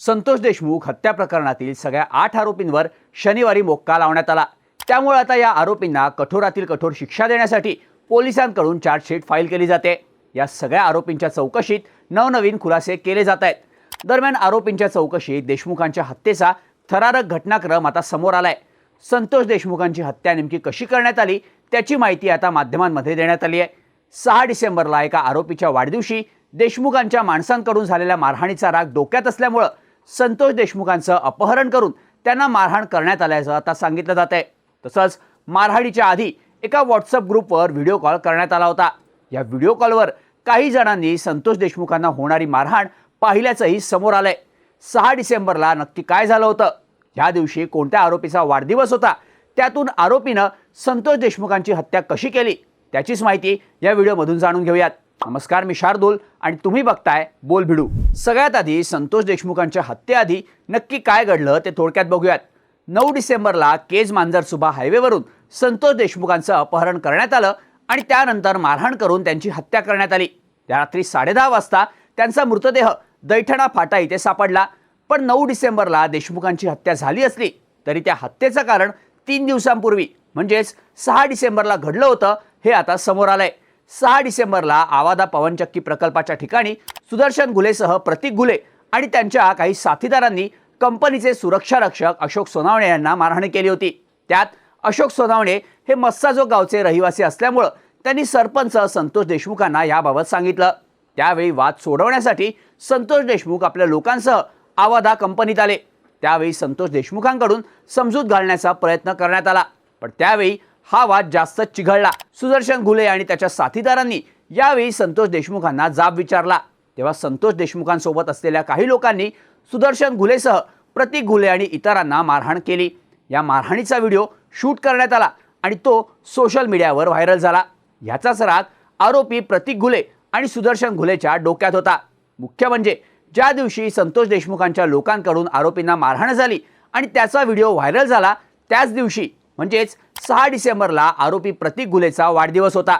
संतोष देशमुख हत्या प्रकरणातील सगळ्या आठ आरोपींवर शनिवारी मोक्का लावण्यात आला. त्यामुळे आता या आरोपींना कठोरातील कठोर शिक्षा देण्यासाठी पोलिसांकडून चार्जशीट फाईल केली जाते. या सगळ्या आरोपींच्या चौकशीत नवनवीन खुलासे केले जात आहेत. दरम्यान आरोपींच्या चौकशीत देशमुखांच्या हत्येचा थरारक घटनाक्रम आता समोर आलाय. संतोष देशमुखांची हत्या नेमकी कशी करण्यात आली त्याची माहिती आता माध्यमांमध्ये देण्यात आली आहे. सहा डिसेंबरला एका आरोपीच्या वाढदिवशी देशमुखांच्या माणसांकडून झालेल्या मारहाणीचा राग डोक्यात असल्यामुळं संतोष देशमुखांचं अपहरण करून त्यांना मारहाण करण्यात आल्याचं आता सांगितलं जात आहे तसंच मारहाणीच्या आधी एका व्हॉट्सअप ग्रुपवर व्हिडिओ कॉल करण्यात आला होता. या व्हिडिओ कॉलवर काही जणांनी संतोष देशमुखांना होणारी मारहाण पाहिल्याचंही समोर आलंय. सहा डिसेंबरला नक्की काय झालं होतं? ह्या दिवशी कोणत्या आरोपीचा वाढदिवस होता? त्यातून आरोपीनं संतोष देशमुखांची हत्या कशी केली? त्याचीच माहिती या व्हिडिओमधून जाणून घेऊयात. नमस्कार मी शार्दूल आणि तुम्ही बघताय बोल भिडू. सगळ्यात आधी संतोष देशमुखांच्या हत्येआधी नक्की काय घडलं ते थोडक्यात बघूयात. नऊ डिसेंबरला केज मांजरसुबा हायवेवरून संतोष देशमुखांचं अपहरण करण्यात आलं आणि त्यानंतर मारहाण करून त्यांची हत्या करण्यात आली. त्या रात्री साडेदहा वाजता त्यांचा मृतदेह दैठणा फाटा इथे सापडला. पण नऊ डिसेंबरला देशमुखांची हत्या झाली असली तरी त्या हत्येचं कारण तीन दिवसांपूर्वी म्हणजेच सहा डिसेंबरला घडलं होतं हे आता समोर आलं आहे सहा डिसेंबरला आवादा पवनचक्की प्रकल्पाच्या ठिकाणी सुदर्शन घुलेसह प्रतीक घुले आणि त्यांच्या काही साथीदारांनी कंपनीचे सुरक्षा रक्षक अशोक सोनावणे यांना मारहाण केली होती. त्यात अशोक सोनावणे हे मस्साजो गावचे रहिवासी असल्यामुळं त्यांनी सरपंच संतोष देशमुखांना याबाबत सांगितलं. त्यावेळी वाद सोडवण्यासाठी संतोष देशमुख आपल्या लोकांसह आवादा कंपनीत आले. त्यावेळी संतोष देशमुखांकडून समजूत घालण्याचा प्रयत्न करण्यात आला. पण त्यावेळी हा वाद जास्त चिघळला. सुदर्शन घुले आणि त्याच्या साथीदारांनी यावेळी संतोष देशमुखांना जाब विचारला. तेव्हा संतोष देशमुखांसोबत असलेल्या काही लोकांनी सुदर्शन घुलेसह प्रतीक घुले आणि इतरांना मारहाण केली. या मारहाणीचा व्हिडिओ शूट करण्यात आला आणि तो सोशल मीडियावर व्हायरल झाला. ह्याचाच राग आरोपी प्रतीक घुले आणि सुदर्शन घुलेच्या डोक्यात होता. मुख्य म्हणजे ज्या दिवशी संतोष देशमुखांच्या लोकांकडून आरोपींना मारहाण झाली आणि त्याचा व्हिडिओ व्हायरल झाला त्याच दिवशी म्हणजेच सहा डिसेंबरला आरोपी प्रतीक गुलेचा वाढदिवस होता.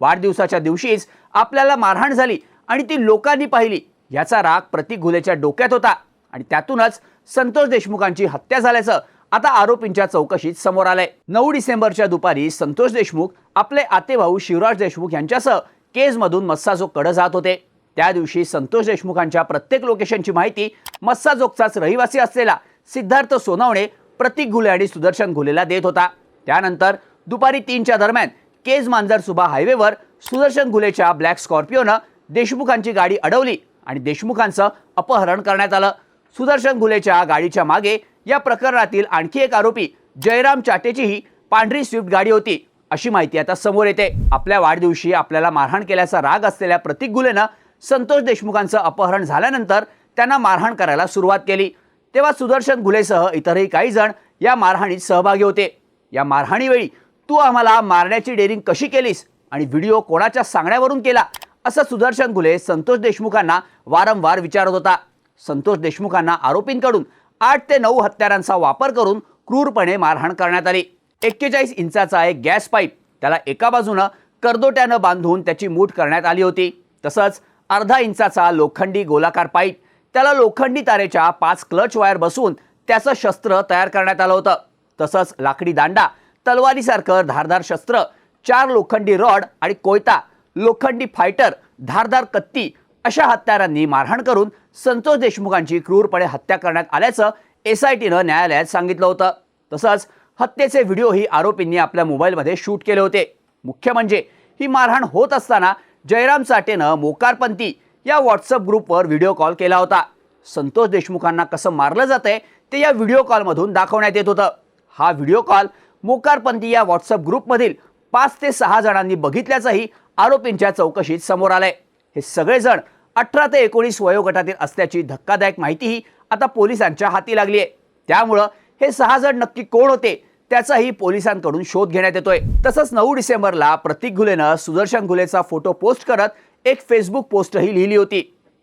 वाढदिवसाच्या दिवशीच आपल्याला मारहाण झाली आणि ती लोकांनी पाहिली. याचा राग प्रतीक गुलेच्या डोक्यात होता आणि त्यातूनच संतोष देशमुखांची हत्या झाल्याचं आता आरोपींच्या चौकशीत समोर आलंय. नऊ डिसेंबरच्या दुपारी संतोष देशमुख आपले आतेभाऊ शिवराज देशमुख यांच्यासह केजमधून मस्साजोगकडे जात होते. त्या दिवशी संतोष देशमुखांच्या प्रत्येक लोकेशनची माहिती मस्साजोगचाच रहिवासी असलेला सिद्धार्थ सोनवणे प्रतीक घुले आणि सुदर्शन घुलेला देत होता. त्यानंतर दुपारी तीनच्या दरम्यान केज मांजर सुभा हायवेवर सुदर्शन घुलेच्या ब्लॅक स्कॉर्पिओनं देशमुखांची गाडी अडवली आणि देशमुखांचं अपहरण करण्यात आलं. सुदर्शन घुलेच्या गाडीच्या मागे या प्रकरणातील आणखी एक आरोपी जयराम चाटेचीही पांढरी स्विफ्ट गाडी होती अशी माहिती आता समोर येते. आपल्या वाढदिवशी आपल्याला मारहाण केल्याचा राग असलेल्या प्रतीक गुलेनं संतोष देशमुखांचं अपहरण झाल्यानंतर त्यांना मारहाण करायला सुरुवात केली. तेव्हा सुदर्शन घुलेसह इतरही काही जण या मारहाणीत सहभागी होते. या मारहाणीवेळी तू आम्हाला मारण्याची डेअरिंग कशी केलीस आणि व्हिडिओ कोणाच्या सांगण्यावरून केला? असं सुदर्शन घुले संतोष देशमुखांना वारंवार विचारत होता. संतोष देशमुखांना आरोपींकडून आठ ते नऊ हत्यारांचा वापर करून क्रूरपणे मारहाण करण्यात आली. एक्केचाळीस इंचाचा एक गॅस पाईप त्याला एका बाजूनं करदोट्यानं बांधून त्याची मूठ करण्यात आली होती. तसंच अर्धा इंचाचा लोखंडी गोलाकार पाईप त्याला लोखंडी तारेच्या पाच क्लच वायर बसवून त्याचं शस्त्र तयार करण्यात आलं होतं. तसंच लाकडी दांडा तलवारीसारखं धारदार शस्त्र चार लोखंडी रॉड आणि कोयता लोखंडी फायटर धारदार कत्ती अशा हत्यारांनी मारहाण करून संतोष देशमुखांची क्रूरपणे हत्या करण्यात आल्याचं एस आय टीनं न्यायालयात सांगितलं होतं. तसंच हत्येचे व्हिडिओही आरोपींनी आपल्या मोबाईलमध्ये शूट केले होते. मुख्य म्हणजे ही मारहाण होत असताना जयराम साठेनं मोकारपंथी या व्हॉट्सअप ग्रुपवर व्हिडिओ कॉल केला होता. संतोष देशमुखांना कसं मारलं जातंय ते या व्हिडिओ कॉलमधून दाखवण्यात येत होतं. हा व्हिडिओ कॉल मोकारपंथी या व्हॉट्सअप ग्रुपमधील पाच ते सहा जणांनी बघितल्याचंही आरोपींच्या चौकशीत समोर आलंय. हे सगळेजण अठरा ते एकोणीस वयोगटातील असल्याची धक्कादायक माहितीही आता पोलिसांच्या हाती लागली आहे त्यामुळं हे सहा जण नक्की कोण होते त्याचाही पोलिसांकडून शोध घेण्यात येतोय. तसंच नऊ डिसेंबरला प्रतीक घुलेनं सुदर्शन घुलेचा फोटो पोस्ट करत एक फेसबुक पोस्टही लिहिली होती.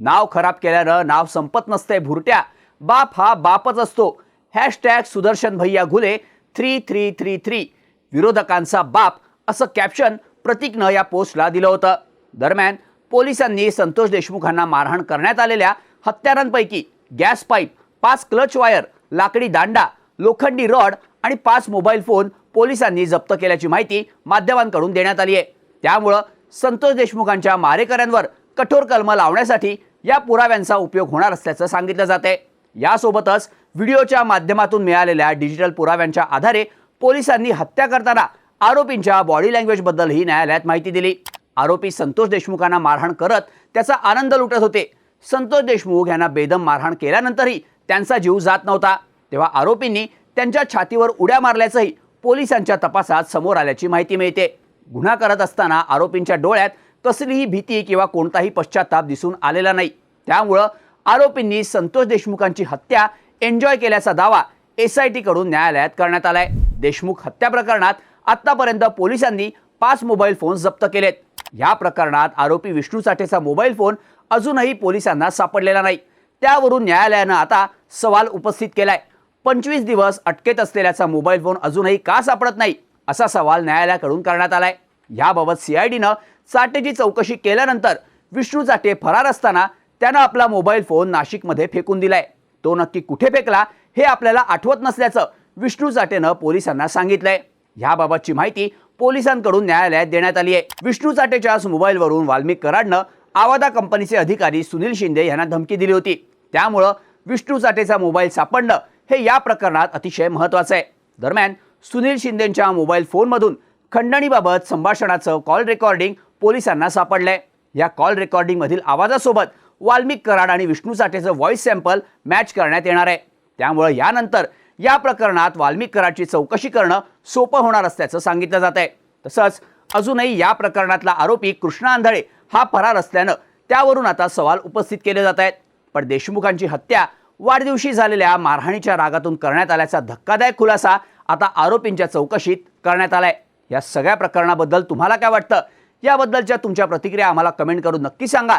नाव खराब केल्यानं नाव संपत नसते भुरट्या. बाप हा बापच असतो. हॅशटॅग सुदर्शन भैया Ghule three three three three. विरोधकांचा बाप असं कॅप्शन प्रतीकनं या पोस्टला दिलं होतं. दरम्यान पोलिसांनी संतोष देशमुखांना मारहाण करण्यात आलेल्या हत्यारांपैकी गॅस पाईप पाच क्लच वायर लाकडी दांडा लोखंडी रॉड आणि पाच मोबाईल फोन पोलिसांनी जप्त केल्याची माहिती माध्यमांकडून देण्यात आली आहे त्यामुळं संतोष देशमुखांच्या मारेकऱ्यांवर कठोर कलम लावण्यासाठी या पुराव्यांचा उपयोग होणार असल्याचं सांगितलं जात आहे यासोबतच व्हिडिओच्या माध्यमातून मिळालेल्या डिजिटल पुराव्यांच्या आधारे पोलिसांनी हत्या करताना आरोपींच्या बॉडी लँग्वेजबद्दलही न्यायालयात माहिती दिली. आरोपी संतोष देशमुखांना मारहाण करत त्याचा आनंद लुटत होते. संतोष देशमुख यांना बेदम मारहाण केल्यानंतरही त्यांचा जीव जात नव्हता. तेव्हा आरोपींनी त्यांच्या छातीवर उड्या मारल्याचंही पोलिसांच्या तपासात समोर आल्याची माहिती मिळते. गुन्हा करत असताना आरोपींच्या डोळ्यात कसलीही भीती किंवा कोणताही पश्चाताप दिसून आलेला नाही. त्यामुळं आरोपींनी संतोष देशमुखांची हत्या एन्जॉय केल्याचा दावा एस आय टीकडून न्यायालयात करण्यात आलाय. देशमुख हत्या प्रकरणात आतापर्यंत पोलिसांनी पाच मोबाईल फोन जप्त केलेत. या प्रकरणात आरोपी विष्णू साठेचा मोबाईल फोन अजूनही पोलिसांना सापडलेला नाही. त्यावरून न्यायालयानं आता सवाल उपस्थित केलाय. पंचवीस दिवस अटकेत असलेल्याचा मोबाईल फोन अजूनही का सापडत नाही असा सवाल न्यायालयाकडून करण्यात आलाय. याबाबत सीआयडीनं चाटेची चौकशी केल्यानंतर विष्णू चाटे फरार असताना त्यानं आपला मोबाईल फोन नाशिकमध्ये फेकून दिलाय. तो नक्की कुठे फेकला हे आपल्याला आठवत नसल्याचं विष्णू चाटेनं पोलिसांना सांगितलंय. ह्याबाबतची माहिती पोलिसांकडून न्यायालयात देण्यात आली आहे विष्णू चाटेच्याच मोबाईलवरून वाल्मिक कराडनं आवादा कंपनीचे अधिकारी सुनील शिंदे यांना धमकी दिली होती. त्यामुळं विष्णू चाटेचा मोबाईल सापडणं हे या प्रकरणात अतिशय महत्त्वाचं आहे. दरम्यान सुनील शिंदेच्या मोबाईल फोनमधून खंडणीबाबत संभाषणाचं कॉल रेकॉर्डिंग पोलिसांना सापडलंय. या कॉल रेकॉर्डिंगमधील आवाजासोबत वाल्मिक कराड आणि विष्णू साठेचं व्हॉइस सॅम्पल मॅच करण्यात येणार आहे. त्यामुळं यानंतर या प्रकरणात वाल्मिक कराडची चौकशी करणं सोपं होणार असल्याचं सांगितलं जात आहे तसंच अजूनही या प्रकरणातला आरोपी कृष्णा आंधळे हा फरार असल्यानं त्यावरून आता सवाल उपस्थित केले जात आहेत. पण देशमुखांची हत्या वाढदिवशी झालेल्या मारहाणीच्या रागातून करण्यात आल्याचा धक्कादायक खुलासा आता आरोपींच्या चौकशीत करण्यात आलाय. या सगळ्या प्रकरणाबद्दल तुम्हाला काय वाटतं? याबद्दलच्या तुमच्या प्रतिक्रिया आम्हाला कमेंट करून नक्की सांगा.